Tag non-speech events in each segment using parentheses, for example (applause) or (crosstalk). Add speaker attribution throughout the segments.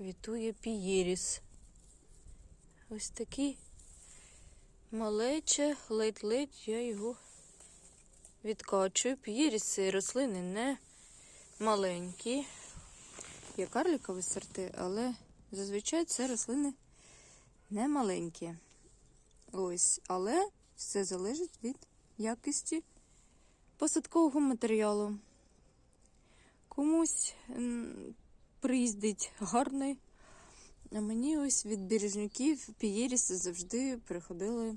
Speaker 1: квітує пієріс. Ось такий малече, ледь-ледь я його відкачую. Пієріси рослини не маленькі. Є карлікові сорти, але зазвичай це рослини не маленькі. Ось, але все залежить від якості посадкового матеріалу. Комусь приїздить гарний, а мені ось від бережників пієріси завжди приходили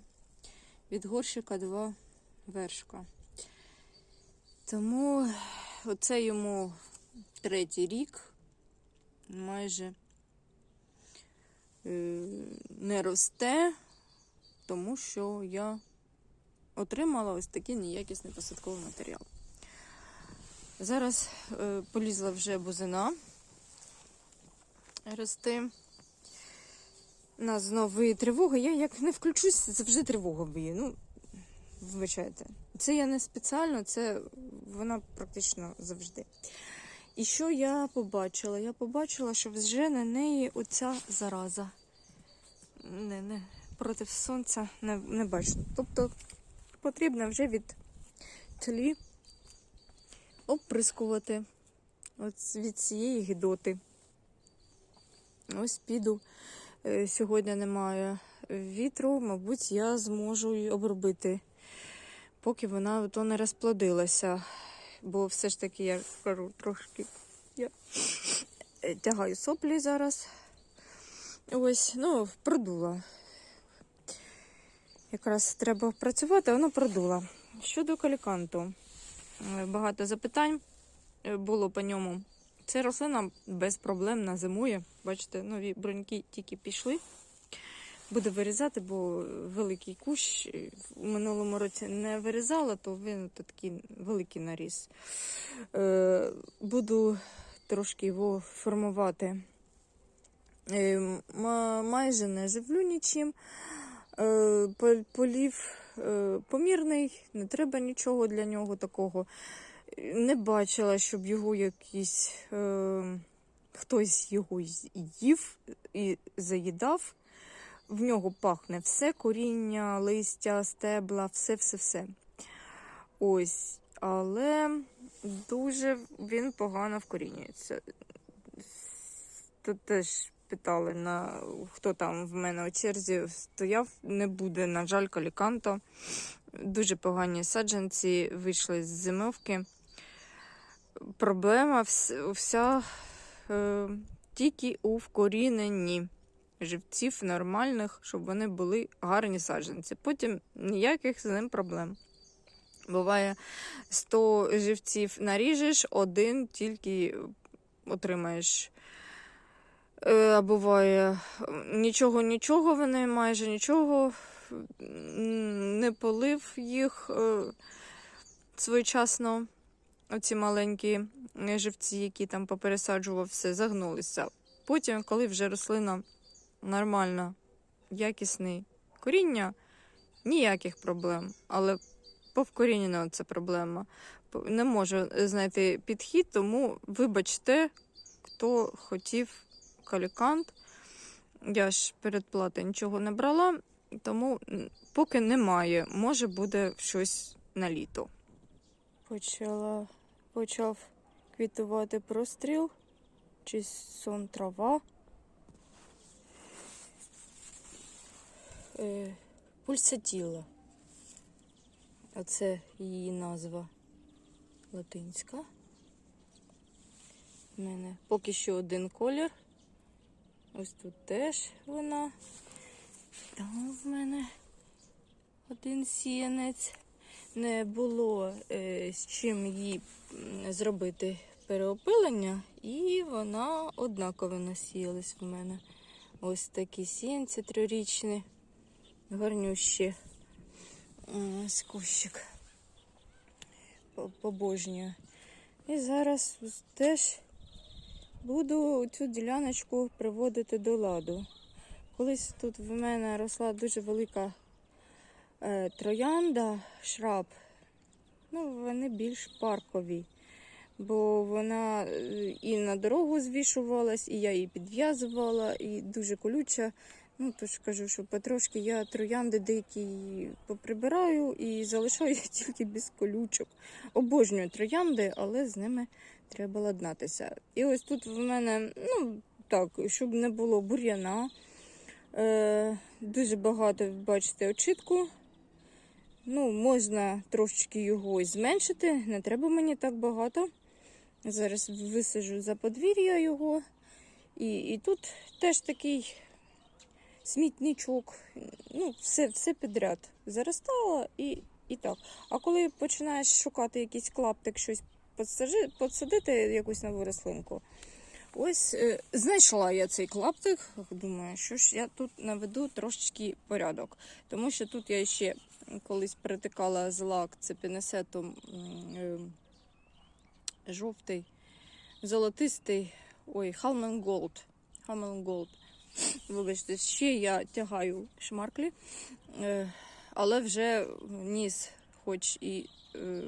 Speaker 1: від горщика два вершка. Тому оце йому третій рік майже е, не росте, тому що я отримала ось такий неякісний посадковий матеріал. Зараз е, полізла вже бузина рости. У нас знову тривога. Я як не включусь, завжди тривога б'є. Ну, вибачайте. Це я не спеціально, це вона практично завжди. І що я побачила? Я побачила, що вже на неї оця зараза. Не, не, проти сонця не, не бачу. Тобто потрібно вже від тлі оприскувати от від цієї гідоти. Ось піду. Е, Сьогодні немає вітру, мабуть, я зможу її обробити, поки вона то не розплодилася. Бо все ж таки я кажу трошки я е, тягаю соплі зараз. Ось, ну, продула. Якраз треба працювати, воно продула. Щодо каліканту, е, багато запитань було по ньому. Це рослина без безпроблемна зимує. Бачите, нові броньки тільки пішли. Буду вирізати, бо великий кущ в минулому році не вирізала, то він такий великий наріс. Е, буду трошки його формувати. Е, майже не живлю нічим. Е, полів помірний, не треба нічого для нього такого. Не бачила, щоб його якийсь е, хтось його їв і заїдав. В нього пахне все, коріння, листя, стебла, все-все-все. Ось, але дуже він погано вкорінюється. Тут теж питали, на хто там в мене у черзі стояв, не буде, на жаль, каліканто. Дуже погані саджанці вийшли з зимовки. Проблема вся е, тільки у вкоріненні живців нормальних, щоб вони були гарні саджанці. Потім ніяких з ним проблем. Буває 100 живців наріжеш, один тільки отримаєш. Е, А буває нічого, нічого, вони майже нічого не полив їх е, своєчасно. Оці маленькі е, живці, які там попересаджував, все загнулися. Потім, коли вже рослина нормальна, якісний коріння, ніяких проблем. Але по вкоріненню це проблема. Не можу знайти підхід, тому вибачте, хто хотів калікант. Я ж передплати нічого не брала, тому поки немає. Може буде щось на літо. Почала, почав квітувати простріл, чи сон трава. Е, пульсатіла. Оце її назва латинська. У мене поки що один колір. Ось тут теж вона. Там в мене один сіянець. Не було е, з чим м, зробити переопилення, і вона однаково насіялась в мене. Ось такі сіянці трирічні, гарнющі. Ось кущик. По- Побожнюю. І зараз теж буду цю діляночку приводити до ладу. Колись тут в мене росла дуже велика троянда, шраб. Ну, вони більш паркові. бо вона е, і на дорогу звішувалась, і я її підв'язувала, і дуже колюча. Ну, тож кажу, що потрошки я троянди деякі поприбираю і залишаю (laughs) тільки без колючок. Обожнюю троянди, але з ними треба ладнатися. І ось тут в мене, ну так, щоб не було бур'яна. Е, дуже багато, бачите, очитку. Ну, можна трошечки його зменшити, не треба мені так багато. Зараз висаджу за подвір'я його. І, і тут теж такий смітничок. Ну, все, все підряд заростало і, і так. А коли починаєш шукати якийсь клаптик, щось подсажи, подсадити, якусь нову рослинку. Ось е, знайшла я цей клаптик. Думаю, що ж я тут наведу трошечки порядок. Тому що тут я ще колись перетикала злак цепінесетом е, жовтий, золотистий. Ой, Халмен Голд. Халмен Голд. Вибачте, ще я тягаю шмарклі, е, але вже ніс, хоч і е,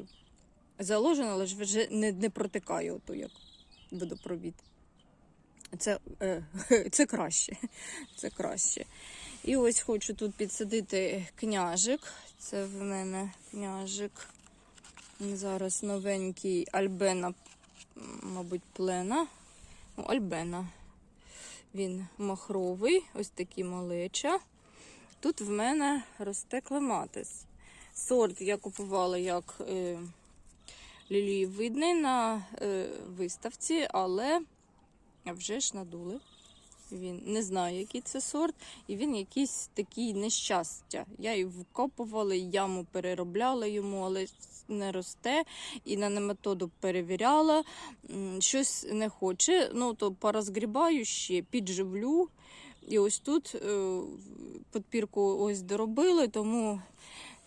Speaker 1: заложено, але ж вже не, не протикає ото як водопровід. Це, (laughs) це краще. Це краще. І ось хочу тут підсадити княжик. Це в мене княжик. Зараз новенький Альбена, мабуть, плена. Ну, Альбена. Він махровий, ось такий малеча. Тут в мене росте клематис. Сорт я купувала як е, лілієвидний на е, виставці, але вже ж надули. Він не знаю, який це сорт, і він якийсь такий нещастя. Я і вкопувала, яму переробляла йому, але не росте. І на нематоду перевіряла. Щось не хоче. Ну, то порозгрібаю ще, підживлю. І ось тут е, підпірку ось доробили, тому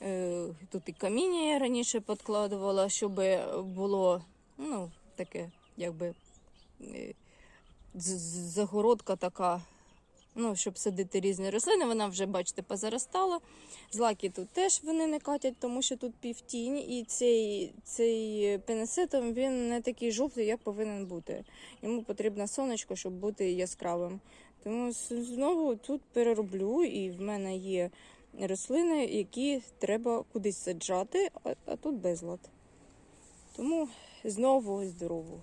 Speaker 1: е, тут і каміння я раніше підкладувала, щоб було ну, таке, якби. е, загородка така, ну, щоб садити різні рослини. Вона вже, бачите, позаростала. Злаки тут теж вони не катять, тому що тут півтінь, і цей, цей пенесетом він не такий жовтий, як повинен бути. Йому потрібно сонечко, щоб бути яскравим. Тому знову тут перероблю, і в мене є рослини, які треба кудись саджати, а, а тут безлад. Тому знову здорову.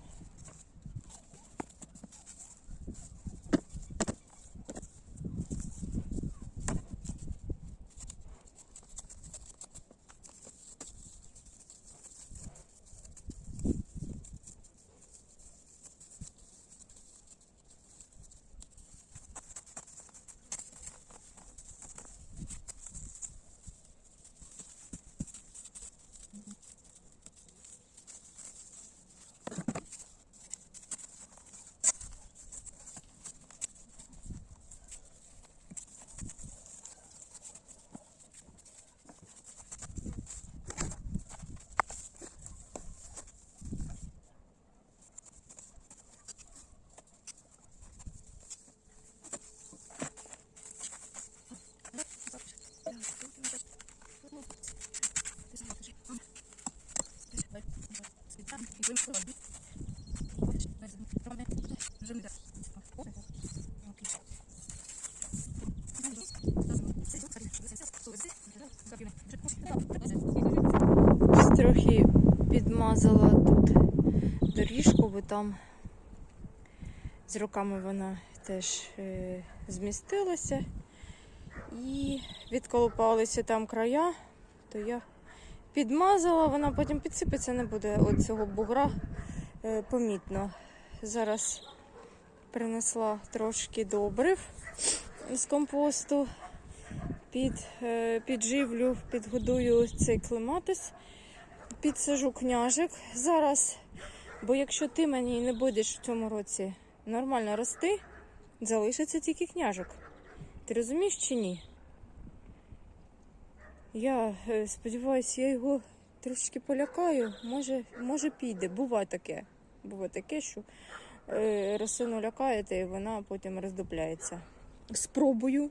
Speaker 1: Підмазала тут доріжку, бо там з роками вона теж е, змістилася і відколупалися там края, то я підмазала, вона потім підсипеться, не буде от цього бугра е, помітно. Зараз принесла трошки добрив з компосту. Під, е, підживлю, підгодую цей клематис, підсажу княжик зараз. Бо якщо ти мені не будеш в цьому році нормально рости, залишиться тільки княжик. Ти розумієш чи ні? Я е, сподіваюся, я його трошки полякаю. Може, може піде. Буває таке. Буває таке, що е, рослину лякаєте і вона потім роздупляється. Спробую.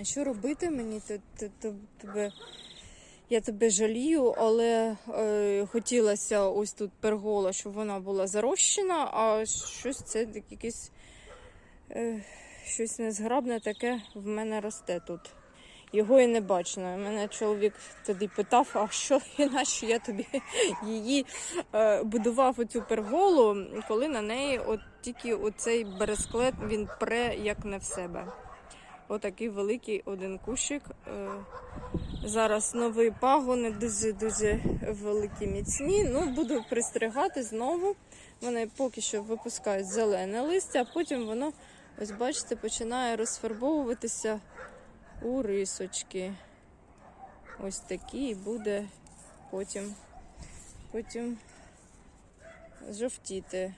Speaker 1: А що робити мені? Т- Тебе Я тебе жалію, але е, хотілося ось тут пергола, щоб вона була зарощена, а щось це якесь е, щось незграбне таке в мене росте тут. Його і не бачно. Мене чоловік тоді питав, а що і я тобі її е, будував оцю перголу, коли на неї от тільки оцей бересклет він пре як не в себе. Отакий великий один кущик. Е, зараз нові пагони, дуже-дуже великі міцні. Ну, буду пристригати знову. Вони поки що випускають зелене листя, а потім воно, ось бачите, починає розфарбовуватися у рисочки. Ось такі і буде потім, потім жовтіти.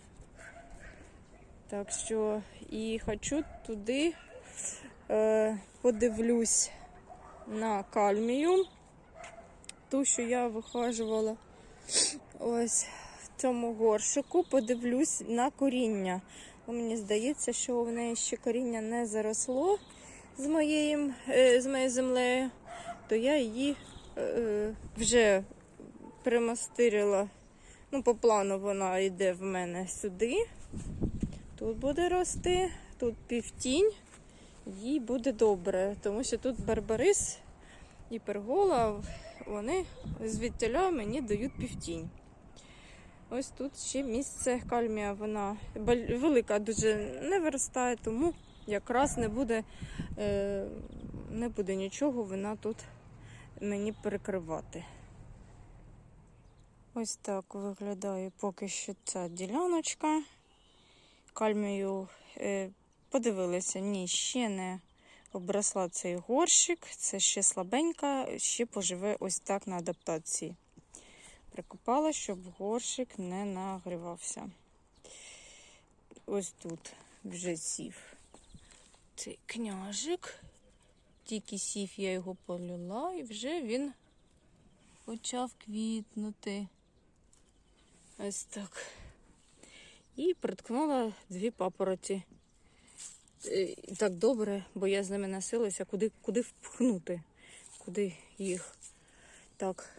Speaker 1: Так що і хочу туди е, подивлюсь на кальмію. Ту, що я вихажувала ось в цьому горшику, подивлюсь на коріння. Мені здається, що в неї ще коріння не заросло з, моєю, е, з моєю землею, то я її е, вже примастирила. Ну, по плану вона йде в мене сюди. Тут буде рости, тут півтінь, їй буде добре, тому що тут барбарис і пергола, вони звідтіля мені дають півтінь. Ось тут ще місце кальмія, вона велика дуже не виростає, тому якраз не буде, е, не буде нічого вона тут мені перекривати. Ось так виглядає поки що ця діляночка. Кальмію е, подивилися, ні, ще не обросла цей горщик, це ще слабенька, ще поживе ось так на адаптації. Прикопала, щоб горщик не нагрівався. Ось тут вже сів цей княжик. Тільки сів, я його полюла, і вже він почав квітнути. Ось так. І приткнула дві папороті. Е, Так добре, бо я з ними носилася, куди, куди впхнути, куди їх так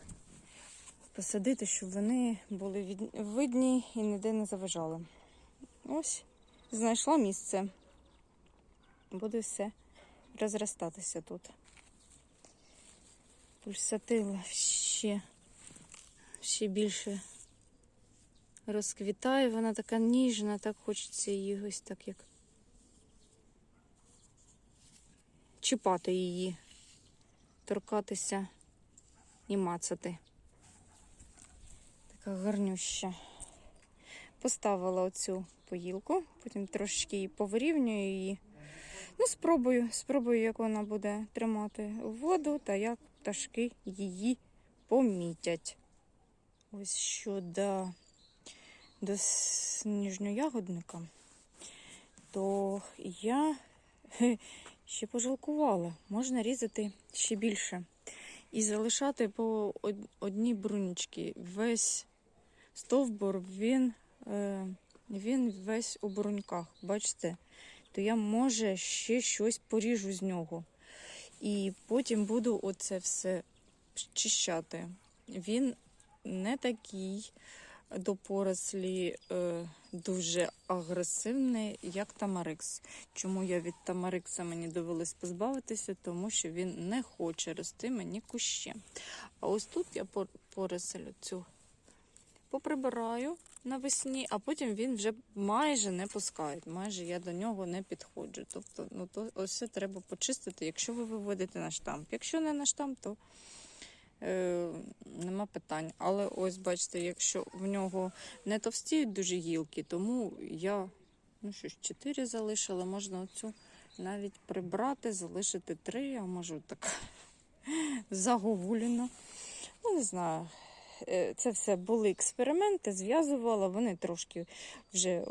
Speaker 1: посадити, щоб вони були від- видні і ніде не заважали. Ось, знайшла місце. Буде все розростатися тут. Пульсатила ще, ще більше розквітає. Вона така ніжна, так хочеться її ось так як чіпати її, торкатися і мацати. Така гарнюща. Поставила оцю поїлку, потім трошечки її повирівнюю її. Ну, спробую, спробую, як вона буде тримати воду та як пташки її помітять. Ось щодо до сніжноягодника, то я (laughs) ще пожалкувала. Можна різати ще більше. І залишати по одній брунічці. Весь стовбур, він, е, він весь у бруньках. Бачите? То я, може, ще щось поріжу з нього. І потім буду оце все щищати. Він не такий до порослі е, дуже агресивний, як Тамарикс. Чому я від Тамарикса мені довелось позбавитися? Тому що він не хоче рости мені кущем. А ось тут я пор- порослю цю поприбираю навесні, а потім він вже майже не пускає. Майже я до нього не підходжу. Тобто, ну то ось це треба почистити, якщо ви виводите на штамп. Якщо не на штамп, то е, нема питань. Але ось бачите, якщо в нього не товстіють дуже гілки, тому я ну що ж, 4 залишила, можна оцю навіть прибрати, залишити 3, а може так (laughs) загогуліно. Ну, не знаю. Е, Це все були експерименти, зв'язувала, вони трошки вже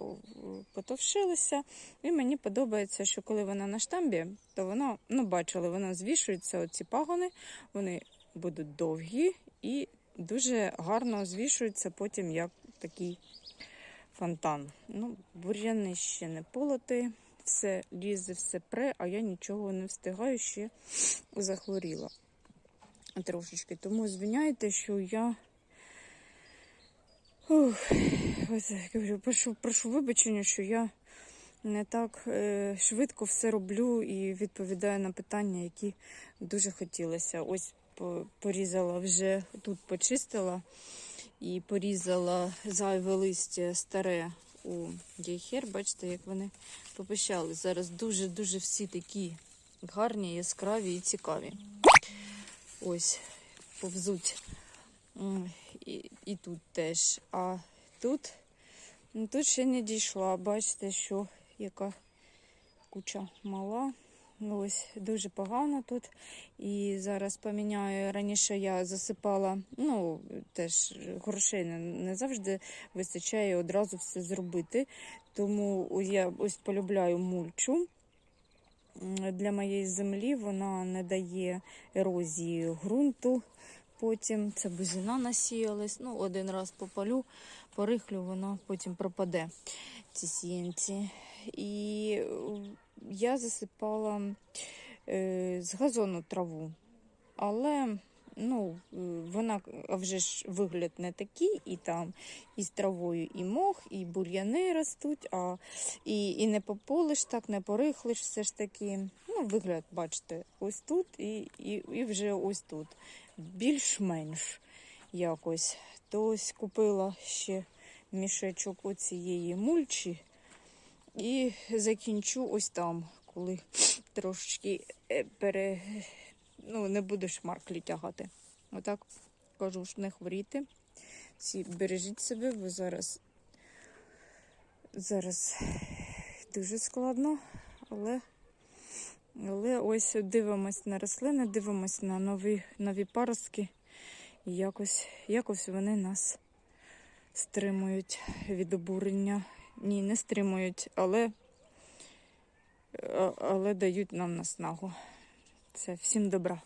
Speaker 1: потовшилися. І мені подобається, що коли вона на штамбі, то вона, ну, бачили, вона звішується, оці пагони, вони будуть довгі і дуже гарно звішуються потім як такий фонтан. Ну, бур'яни ще не полоти, все лізе, все пре, а я нічого не встигаю, ще захворіла. трошечки. Тому звиняйте, що я. Ух, ось говорю, прошу, прошу вибачення, що я не так е, швидко все роблю і відповідаю на питання, які дуже хотілося. Ось порізала вже тут почистила і порізала зайве листя старе у дієхер. Бачите, як вони попищали. Зараз дуже-дуже всі такі гарні, яскраві і цікаві. Ось, повзуть. І, і тут теж. А тут, ну, тут ще не дійшла. Бачите, що яка куча мала. Ну, Ось дуже погано тут. І зараз поміняю. Раніше я засипала, ну, теж грошей не, не завжди вистачає одразу все зробити. Тому я ось полюбляю мульчу. Для моєї землі вона не дає ерозії ґрунту. Потім це бузина насіялась. Ну, один раз попалю, порихлю, вона потім пропаде, ці сіянці. І я засипала е, з газону траву. Але ну, е, вона вже ж вигляд не такий, і там і з травою і мох, і бур'яни ростуть, а і, і не пополиш так, не порихлиш все ж таки. Ну, вигляд, бачите, ось тут і, і, і вже ось тут. Більш-менш якось. То ось купила ще мішечок оцієї мульчі і закінчу ось там, коли трошечки е, пере... ну, не буду шмарклі тягати. Отак кажу, ж не хворіти. Всі бережіть себе, бо зараз, зараз дуже складно, але, але ось дивимось на рослини, дивимось на нові, нові паростки. І якось, якось вони нас стримують від обурення. Ні, не стримують, але, але дають нам наснагу. Це всім добра.